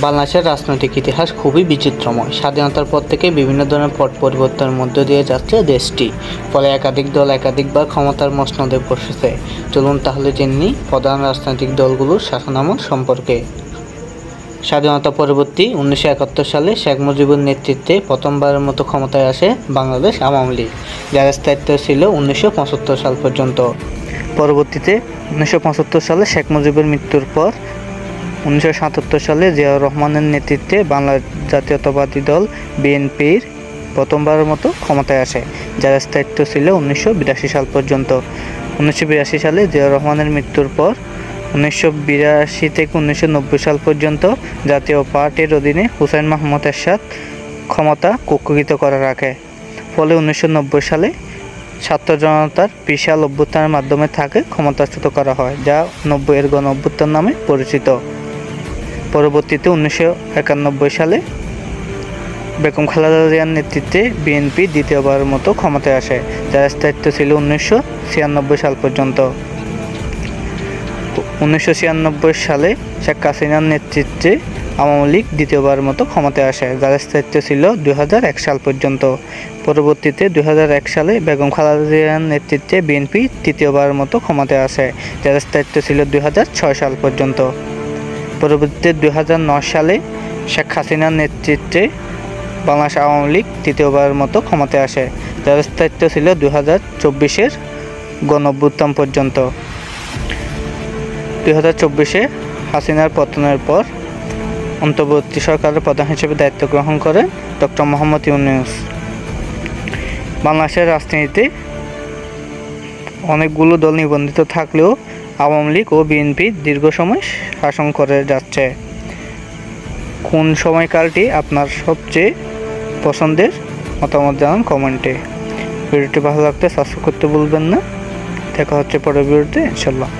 বাংলাদেশের রাজনৈতিক ইতিহাস খুবই বিচিত্রময়। স্বাধীনতার পর থেকে বিভিন্ন ধরনের পট পরিবর্তনের মধ্য দিয়ে যাচ্ছে দেশটি। ফলে একাধিক দল একাধিকবার ক্ষমতার মসনদে বসেছে। চলুন তাহলে জেনে প্রধান রাজনৈতিক দলগুলোর শাসনামল সম্পর্কে। স্বাধীনতা পরবর্তী উনিশশো একাত্তর সালে শেখ মুজিবুর নেতৃত্বে প্রথমবারের মতো ক্ষমতায় আসে বাংলাদেশ আওয়ামী লীগ, যার স্থায়িত্ব ছিল উনিশশো পঁচাত্তর সাল পর্যন্ত। পরবর্তীতে উনিশশো পঁচাত্তর সালে শেখ মুজিবের মৃত্যুর পর উনিশশো সাতাত্তর সালে জিয়াউর রহমানের নেতৃত্বে বাংলা জাতীয়তাবাদী দল বিএনপির প্রথমবারের মতো ক্ষমতায় আসে, যার স্থায়িত্ব ছিল উনিশশো বিরাশি সাল পর্যন্ত। উনিশশো বিরাশি সালে জিয়াউর রহমানের মৃত্যুর পর উনিশশো বিরাশি থেকে উনিশশো নব্বই সাল পর্যন্ত জাতীয় পার্টির অধীনে হুসাইন মাহমুদ এরশাদ ক্ষমতা কুক্ষিত করে রাখে। ফলে উনিশশো নব্বই সালে ছাত্র জনতার বিশাল অভ্যুত্থানের মাধ্যমে থাকে ক্ষমতাচ্যুত করা হয়, যা নব্বইয়ের গণ অভ্যুত্থান নামে পরিচিত। পরবর্তীতে উনিশশো একানব্বই সালে বেগম খালেদা জিয়ার নেতৃত্বে বিএনপি দ্বিতীয়বারের মতো ক্ষমতায় আসে, যার স্থায়িত্ব ছিল উনিশশো ছিয়ানব্বই সাল পর্যন্ত। উনিশশো ছিয়ানব্বই সালে শেখ হাসিনার নেতৃত্বে আওয়ামী লীগ দ্বিতীয়বারের মতো ক্ষমতায় আসে, যার স্থায়িত্ব ছিল দুই হাজার এক সাল পর্যন্ত। পরবর্তীতে দু হাজার এক সালে বেগম খালেদা জিয়ার নেতৃত্বে বিএনপি তৃতীয়বারের মতো ক্ষমতায় আসে, যার স্থায়িত্ব ছিল দুই হাজার ছয় সাল পর্যন্ত। পরবর্তীতে দুই সালে শেখ হাসিনার নেতৃত্বে বাংলাদেশ আওয়ামী লীগ তৃতীয়বারের মতো ক্ষমতায় আসে। যার স্থায়িত্ব ছিল দুই হাজার চব্বিশের গণঅভ্যুত্থান পর্যন্ত। দুই হাজার চব্বিশে হাসিনার পতনের পর অন্তর্বর্তী সরকারের প্রধান হিসেবে দায়িত্ব গ্রহণ করেন ডক্টর মোহাম্মদ ইউনুস। বাংলাদেশের রাজনীতিতে অনেকগুলো দল নিবন্ধিত থাকলেও আওয়ামী লীগ ও বিএনপি দীর্ঘ সময় শাসন করে যাচ্ছে। কোন সময়কালটি আপনার সবচেয়ে পছন্দের মতামত জানান কমেন্টে। ভিডিওটি ভালো লাগতে সাবস্ক্রাইব করতে ভুলবেন না। দেখা হচ্ছে পরের ভিডিওতে ইনশাল্লাহ